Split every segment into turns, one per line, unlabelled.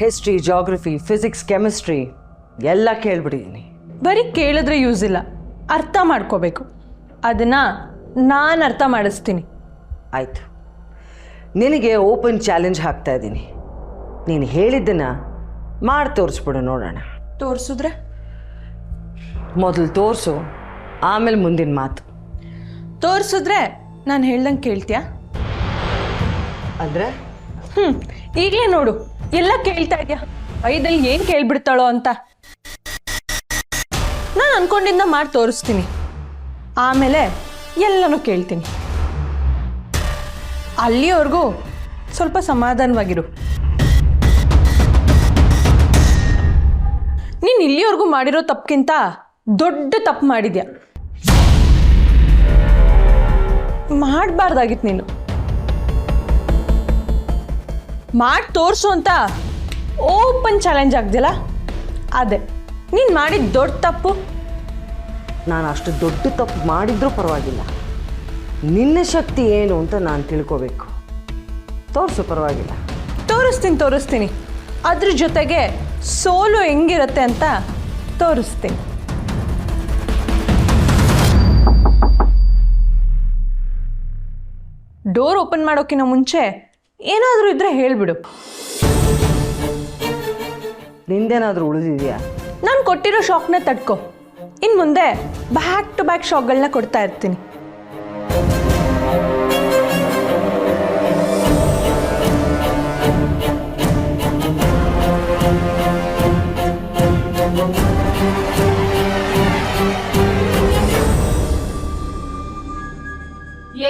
History geography physics chemistry ಎಲ್ಲ ಕೇಳ್ಬಿಟ್ಟಿದ್ದೀನಿ
ಬರೀ ಕೇಳಿದ್ರೆ ಯೂಸ್ ಇಲ್ಲ. ಅರ್ಥ ಮಾಡ್ಕೋಬೇಕು. ಅದನ್ನ ನಾನು ಅರ್ಥ ಮಾಡಿಸ್ತೀನಿ.
ಆಯಿತು. ನಿನಗೆ ಓಪನ್ ಚಾಲೆಂಜ್ ಹಾಕ್ತಾ ಇದ್ದೀನಿ. ನೀನು ಹೇಳಿದ್ದನ್ನು ಮಾಡಿ ತೋರಿಸ್ಬಿಡು ನೋಡೋಣ.
ತೋರಿಸಿದ್ರೆ?
ಮೊದಲು ತೋರಿಸು ಆಮೇಲೆ ಮುಂದಿನ ಮಾತು.
ತೋರಿಸಿದ್ರೆ ನಾನು ಹೇಳ್ದಂಗೆ ಕೇಳ್ತೀಯಾ?
ಅಂದರೆ?
ಹ್ಞೂ ಈಗಲೇ ನೋಡು. ಎಲ್ಲ ಕೇಳ್ತಾ ಇದ್ಯಾ? ಐದಲ್ಲಿ ಏನ್ ಕೇಳ್ಬಿಡ್ತಾಳೋ ಅಂತ? ನಾನು ಅನ್ಕೊಂಡಿದ್ದ ಮಾಡಿ ತೋರಿಸ್ತೀನಿ. ಆಮೇಲೆ ಎಲ್ಲನೂ ಕೇಳ್ತೀನಿ. ಅಲ್ಲಿವರೆಗೂ ಸ್ವಲ್ಪ ಸಮಾಧಾನವಾಗಿರು. ನೀನು ಇಲ್ಲಿವರೆಗೂ ಮಾಡಿರೋ ತಪ್ಪಿಗಿಂತ ದೊಡ್ಡ ತಪ್ಪು ಮಾಡಿದ್ಯಾ? ಮಾಡಬಾರ್ದಾಗಿತ್ತು ನೀನು. ಮಾಡಿ ತೋರಿಸು ಅಂತ ಓಪನ್ ಚಾಲೆಂಜ್ ಆಗ್ದಿಲ್ಲ? ಅದೇ ನೀನು ಮಾಡಿದ ದೊಡ್ಡ ತಪ್ಪು.
ನಾನು ಅಷ್ಟು ದೊಡ್ಡ ತಪ್ಪು ಮಾಡಿದ್ರೂ ಪರವಾಗಿಲ್ಲ. ನಿನ್ನ ಶಕ್ತಿ ಏನು ಅಂತ ನಾನು ತಿಳ್ಕೋಬೇಕು. ತೋರಿಸು ಪರವಾಗಿಲ್ಲ.
ತೋರಿಸ್ತೀನಿ ತೋರಿಸ್ತೀನಿ. ಅದ್ರ ಜೊತೆಗೆ ಸೋಲು ಹೆಂಗಿರುತ್ತೆ ಅಂತ ತೋರಿಸ್ತೀನಿ. ಡೋರ್ ಓಪನ್ ಮಾಡೋಕ್ಕಿಂತ ಮುಂಚೆ ಏನಾದರೂ ಇದ್ರೆ ಹೇಳ್ಬಿಡು.
ನಿಂದೇನಾದರೂ ಉಳಿದಿದೆಯಾ?
ನಾನು ಕೊಟ್ಟಿರೋ ಶಾಕ್ನ ತಡ್ಕೊ. ಇನ್ನು ಮುಂದೆ ಬ್ಯಾಕ್ ಟು ಬ್ಯಾಕ್ ಶಾಕ್ಗಳನ್ನ ಕೊಡ್ತಾ ಇರ್ತೀನಿ.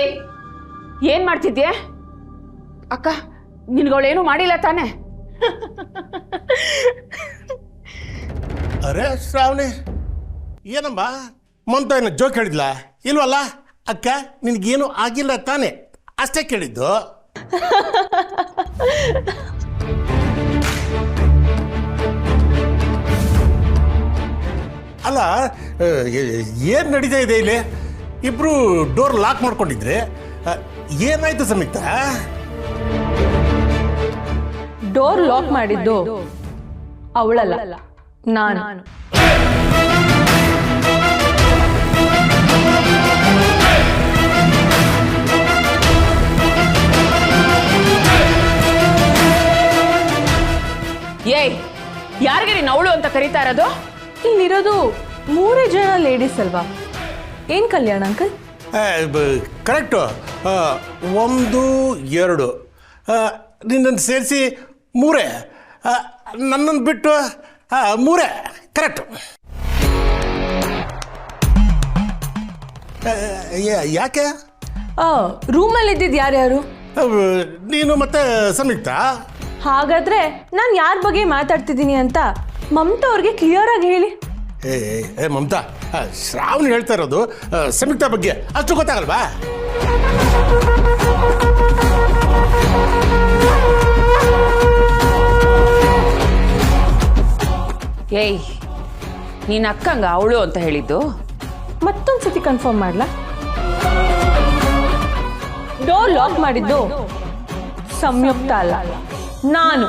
ಏ ಏನ್ ಮಾಡ್ತಿದ್ಯೆ? ಅಕ್ಕ ನಿನ್ಗಳೇನು ಮಾಡಿಲ್ಲ ತಾನೆ.
ಅರೆ, ಶ್ರಾವಣಿ, ಏನಮ್ಮ? ಮಮತಾ ಏನ ಜೋಕ್ ಹೇಳಿದ್ಲ? ಇಲ್ವಲ್ಲ? ಅಕ್ಕ, ನಿನಗೇನು ಆಗಿಲ್ಲ ತಾನೆ. ಅಷ್ಟೇ ಕೇಳಿದ್ದು. ಅಲ್ಲ ಏನು ನಡೀತಾ ಇದೆ ಇಲ್ಲಿ? ಇಬ್ರು ಡೋರ್ ಲಾಕ್ ಮಾಡ್ಕೊಂಡಿದ್ರೆ ಏನಾಯ್ತು ಸಂಯುಕ್ತ
ಡೋರ್ ಲಾಕ್ ಮಾಡಿದ್ದು ಅವಳಲ್ಲ ನಾನು.
ಏಯ್ ಯಾರಿಗೆ ನೀನು ಅವಳು ಅಂತ ಕರೀತಾ ಇರೋದು?
ಇಲ್ಲಿರೋದು ಮೂರೇ ಜನ ಲೇಡೀಸ್ ಅಲ್ವಾ? ಏನ್ ಕಲ್ಯಾಣ ಅಂಕಲ್
ಕರೆಕ್ಟು ಒಂದು ಎರಡು. ನಿನ್ನನ್ನು ಸೇರಿಸಿ ಮೂರೇ. ನನ್ನನ್ನು ಬಿಟ್ಟು ಮೂರೇ. ಕರೆಕ್ಟು ಯಾಕೆ?
ರೂಮಲ್ಲಿ ಇದ್ದಿದ್ದು ಯಾರ್ಯಾರು?
ನೀನು ಮತ್ತೆ ಸಂಯುಕ್ತ?
ಹಾಗಾದ್ರೆ ನಾನು ಯಾರ ಬಗ್ಗೆ ಮಾತಾಡ್ತಿದ್ದೀನಿ ಅಂತ ಮಮತಾ ಅವ್ರಿಗೆ ಕ್ಲಿಯರ್ ಆಗಿ ಹೇಳಿ.
ಏ ಏ, ಮಮತಾ ಶ್ರಾವಣ್ ಹೇಳ್ತಾ ಇರೋದು ಸಂಯುಕ್ತ ಬಗ್ಗೆ. ಅಷ್ಟು ಗೊತ್ತಾಗಲ್ವಾ?
ಏಯ್ ನೀನ್ ಅಕ್ಕಂಗ ಅವಳು ಅಂತ ಹೇಳಿದ್ದು?
ಮತ್ತೊಂದ್ಸತಿ ಕನ್ಫರ್ಮ್ ಮಾಡ್ಲಾ? ಡೋರ್ ಲಾಕ್ ಮಾಡಿದ್ದು ಸಂಯುಕ್ತ ಅಲ್ಲ ನಾನು.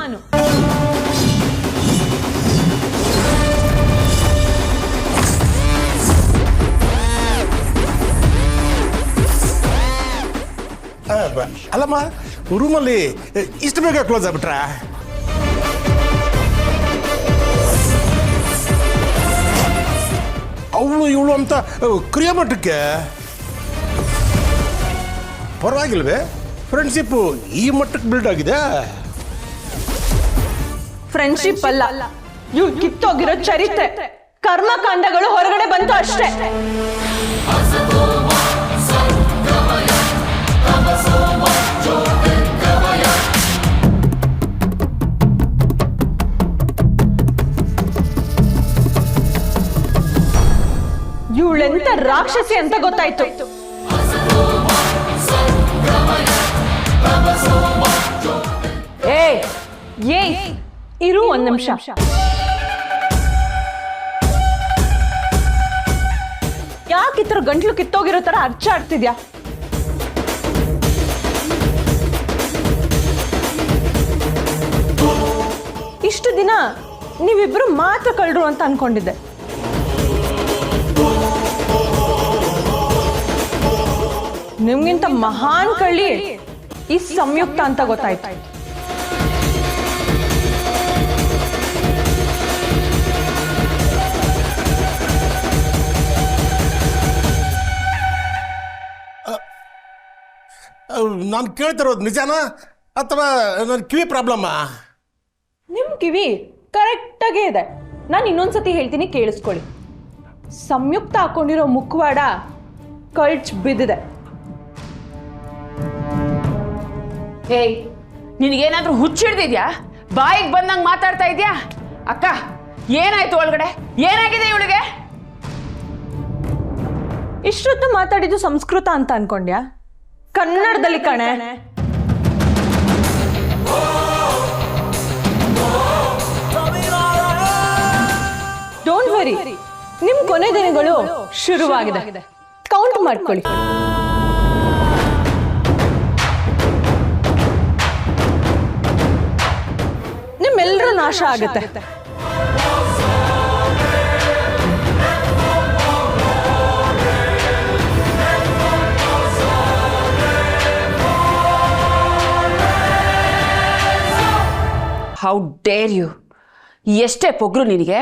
ಅಲ್ಲಮ್ಮ ರೂಮಲ್ಲಿ ಇಷ್ಟು ಬೇಗ ಕ್ಲೋಸ್ ಆಗ್ಬಿಟ್ರಾ? ಅವಳು ಇವಳು ಅಂತ ಕ್ರಿಯಾ ಮಟ್ಟಕ್ಕೆ? ಪರವಾಗಿಲ್ವೇ? ಫ್ರೆಂಡ್ಶಿಪ್ಪು ಈ ಮಟ್ಟಕ್ಕೆ ಬಿಲ್ಡ್ ಆಗಿದೆ?
ಫ್ರೆಂಡ್ಶಿಪ್ ಅಲ್ಲ. ಇವ್ ಕಿತ್ತೋಗಿರೋ ಚರಿತ್ರೆ. ಕರ್ಮಕಾಂಡಗಳು ಹೊರಗಡೆ ಬಂತು ಅಷ್ಟೇ. ಇವಳೆಂತ ರಾಕ್ಷಸಿ ಅಂತ ಗೊತ್ತಾಯ್ತು. ಏಯ್ ಇರು ಒಂದ್ ನಿಮಿಷ. ಯಾಕೆ ಇತರ ಗಂಟ್ಲು ಕಿತ್ತೋಗಿರೋ ತರ ಅರ್ಚ ಆಡ್ತಿದ್ಯಾ ಇಷ್ಟು ದಿನ ನೀವಿಬ್ರು ಮಾತ್ರ ಕಳ್ರು ಅಂತ ಅನ್ಕೊಂಡಿದ್ದೆ. ನಿಮ್ಗಿಂತ ಮಹಾನ್ ಕಳ್ಳಿ ಈ ಸಂಯುಕ್ತ ಅಂತ ಗೊತ್ತಾಯ್ತು.
ನಾನು ಕೇಳ್ತಿರೋದು ನಿಜಾನ? ಅಥವಾ ನನ್ನ ಕಿವಿ ಪ್ರಾಬ್ಲಮ್ಮಾ?
ನಿಮ್ ಕಿವಿ ಕರೆಕ್ಟಾಗೇ ಇದೆ. ನಾನು ಇನ್ನೊಂದ್ಸತಿ ಹೇಳ್ತೀನಿ ಕೇಳಿಸ್ಕೊಳ್ಳಿ. ಸಂಯುಕ್ತ ಹಾಕೊಂಡಿರೋ ಮುಖವಾಡ ಕಳ್ಚ್ ಬಿದ್ದಿದೆ.
ಏಯ್, ನಿನಗೇನಾದ್ರೂ ಹುಚ್ಚಿಡ್ದಿದ್ಯಾ? ಬಾಯಿಗೆ ಬಂದಂಗೆ ಮಾತಾಡ್ತಾ ಇದ್ಯಾ? ಅಕ್ಕ, ಏನಾಯ್ತು ಒಳಗಡೆ? ಏನಾಗಿದೆ ಇವಳಿಗೆ?
ಇಷ್ಟೊತ್ತು ಮಾತಾಡಿದ್ದು ಸಂಸ್ಕೃತ ಅಂತ ಅನ್ಕೊಂಡ್ಯಾ? ಕನ್ನಡದಲ್ಲಿ ಕಣೆ. ಡೋಂಟ್ ವರಿ ನಿಮ್ ಕೊನೆ ದಿನಗಳು ಶುರುವಾಗಿದೆ. ಕೌಂಟ್ ಮಾಡ್ಕೊಳ್ಳಿ. ನಾಶ ಆಗುತ್ತೆ.
ಹೌ ಡೇರ್ ಯು ಎಷ್ಟೇ ಪೊಗ್ರು ನಿನಗೆ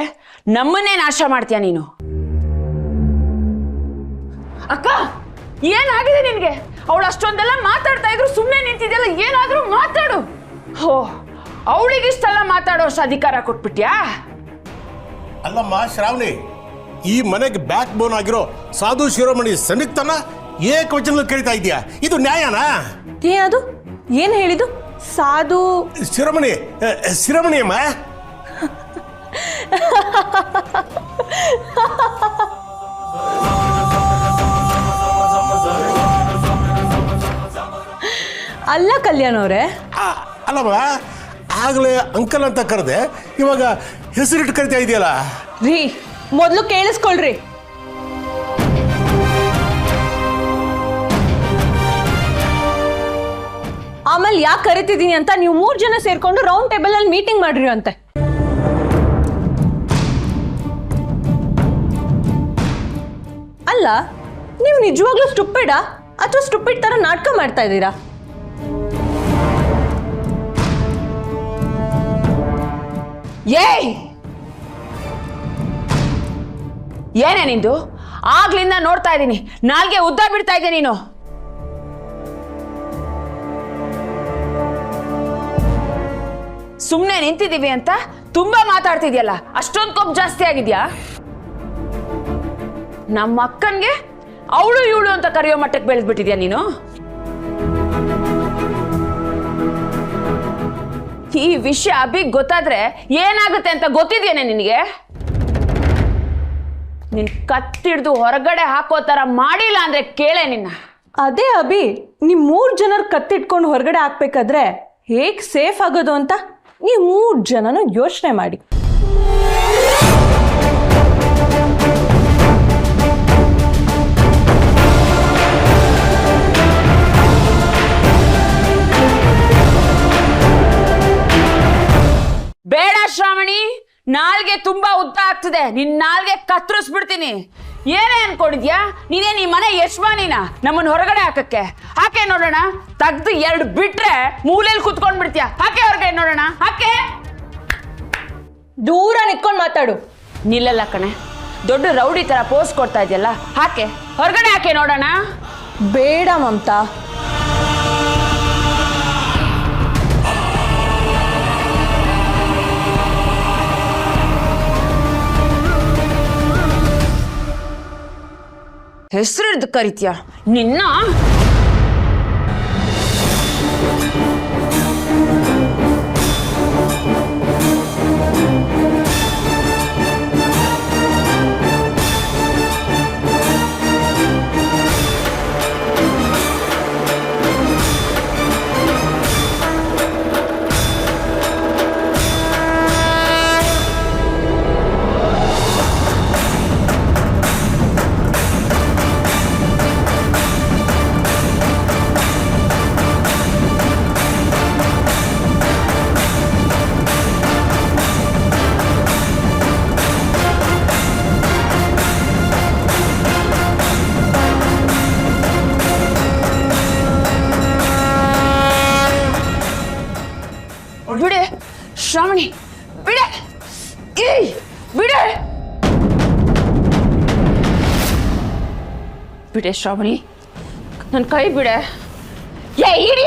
ನಮ್ಮನ್ನೇ ನಾಶ ಮಾಡ್ತೀಯ ನೀನು? ಅಕ್ಕ ಏನಾಗಿದೆ ನಿನಗೆ? ಅವಳು ಅಷ್ಟೊಂದೆಲ್ಲ ಮಾತಾಡ್ತಾ ಇದ್ರು ಸುಮ್ಮನೆ ನಿಂತಿದ್ದೆಲ್ಲ ಏನಾದರೂ ಮಾತಾಡು. ಹೋ ಅವಳಿಗಿಷ್ಟೆಲ್ಲ ಮಾತಾಡೋ ಮಾತಾಡೋಷ್ಟು ಅಧಿಕಾರ ಕೊಟ್ಬಿಟ್ಯಾ?
ಅಲ್ಲಮ್ಮ ಶ್ರಾವಣಿ ಈ ಮನೆಗೆ ಬ್ಯಾಕ್ ಬೋನ್ ಆಗಿರೋ ಸಾಧು ಶಿರೋಮಣಿ ಸಂಯುಕ್ತನ ಏಕವಚನದಲ್ಲಿ ಕರೀತಾ ಇದೆಯಾ ಇದು ನ್ಯಾಯನಾ?
ಏನದು ಏನು ಹೇಳಿದು ಸಾಧು
ಶಿರೋಮಣಿ ಅ, ಶಿರೋಮಣಿ ಅಮ್ಮ
ಅಲ್ಲ ಕಲ್ಯಾಣ ಅವರೇ.
ಆ, ಅಲ್ಲಮ್ಮ ಆಗಲೇ ಅಂಕಲ್ ಅಂತ ಕರೆದೆ. ಇವಾಗ ಹೆಸರಿಟ್ಟು ಕರಿತಾ ಇದೆಯಲ್ಲ?
ರೀ, ಮೊದಲು ಕೇಳಿಸ್ಕೊಳ್ರಿ. ಆಮೇಲೆ ಯಾಕೆ ಕರಿತಿದ್ದೀನಿ ಅಂತ ನೀವು ಮೂರು ಜನ ಸೇರ್ಕೊಂಡು ರೌಂಡ್ ಟೇಬಲ್ ಅಲ್ಲಿ ಮೀಟಿಂಗ್ ಮಾಡ್ರಿ ಅಂತೆ. ಅಲ್ಲ, ನೀವು ನಿಜವಾಗ್ಲೂ ಸ್ಟುಪಿಡಾ ಅಥವಾ ಸ್ಟುಪಿಡ್ ತರ ನಾಟಕ ಮಾಡ್ತಾ ಇದ್ದೀರಾ?
ಏಯ್! ಏನೇ ನಿಂದು? ಆಗ್ಲಿಂದ ನೋಡ್ತಾ ಇದ್ದೀನಿ. ನಾಲ್ಗೆ ಉದ್ದ ಬಿಡ್ತಾ ಇದ್ದೆ ನೀನು. ಸುಮ್ಮನೆ ನಿಂತಿದ್ದೀವಿ ಅಂತ ತುಂಬಾ ಮಾತಾಡ್ತಿದ್ಯಲ್ಲ, ಅಷ್ಟೊಂದು ಕೊಬ್ಬು ಜಾಸ್ತಿ ಆಗಿದ್ಯಾ? ನಮ್ಮ ಅಕ್ಕನಿಗೆ ಅವಳು ಇವಳು ಅಂತ ಕರೆಯೋ ಮಟ್ಟಕ್ಕೆ ಬೆಳೆದ್ಬಿಟ್ಟಿದ್ಯಾ ನೀನು? ಈ ವಿಷಯ ಅಭಿಗ್ ಗೊತ್ತಾದ್ರೆ ಏನಾಗುತ್ತೆ ಅಂತ ಗೊತ್ತಿದ್ಯೇನೆ ನಿನಗೆ? ನಿನ್ ಕತ್ತಿಡ್ದು ಹೊರಗಡೆ ಹಾಕೋ ತರ ಮಾಡಿಲ್ಲ ಅಂದ್ರೆ ಕೇಳೆ ನಿನ್ನ.
ಅದೇ ಅಭಿ, ನಿಮ್ ಮೂರು ಜನರ ಕತ್ತಿಟ್ಕೊಂಡು ಹೊರಗಡೆ ಹಾಕ್ಬೇಕಾದ್ರೆ ಹೇಗೆ ಸೇಫ್ ಆಗೋದು ಅಂತ ನೀವು ಮೂರು ಜನನು ಯೋಚನೆ ಮಾಡಿ.
ನಾಲ್ಗೆ ತುಂಬಾ ಉದ್ದ ಆಗ್ತಿದೆ. ನಿನ್ ನಾಲ್ಗೆ ಕತ್ತರಿಸ್ಬಿಡ್ತೀನಿ. ಏನೇ ಅನ್ಕೊಂಡಿದ್ಯಾ? ನೀನೇನ್ ಈ ಮನೆ ಯಶ್ವಾನಿನ ನಮ್ಮನ್ನ ಹೊರಗಡೆ ಹಾಕಕ್ಕೆ. ಹಾಕೆ ನೋಡೋಣ? ತೆಗ್ದು ಎರಡು ಬಿಟ್ರೆ ಮೂಲೆಯಲ್ಲಿ ಕುತ್ಕೊಂಡ್ ಬಿಡ್ತೀಯ ಹಾಕೆ ಹೊರಗಡೆ ನೋಡೋಣ? ಹಾಕೆ?
ದೂರ ನಿತ್ಕೊಂಡ್ ಮಾತಾಡು.
ನಿಲ್ಲಲ್ಲ ಕಣೆ. ದೊಡ್ಡ ರೌಡಿ ತರ ಪೋಸ್ ಕೊಡ್ತಾ ಇದೆಯಲ್ಲ. ಹಾಕೆ? ಹೊರಗಡೆ ಹಾಕೆ ನೋಡೋಣ?
ಬೇಡ ಮಮತಾ.
ಹೆಸರು ಹಿಡ್ದು ನಿನ್ನ? ಶ್ರಾವಣಿ ಬಿಡ. ಬಿಡ ಬಿಡ. ಬಿಡೆ ಶ್ರಾವಣಿ. ನನ್ನ ಕೈ ಬಿಡೆ. ಏ ಇಡಿಯಟ್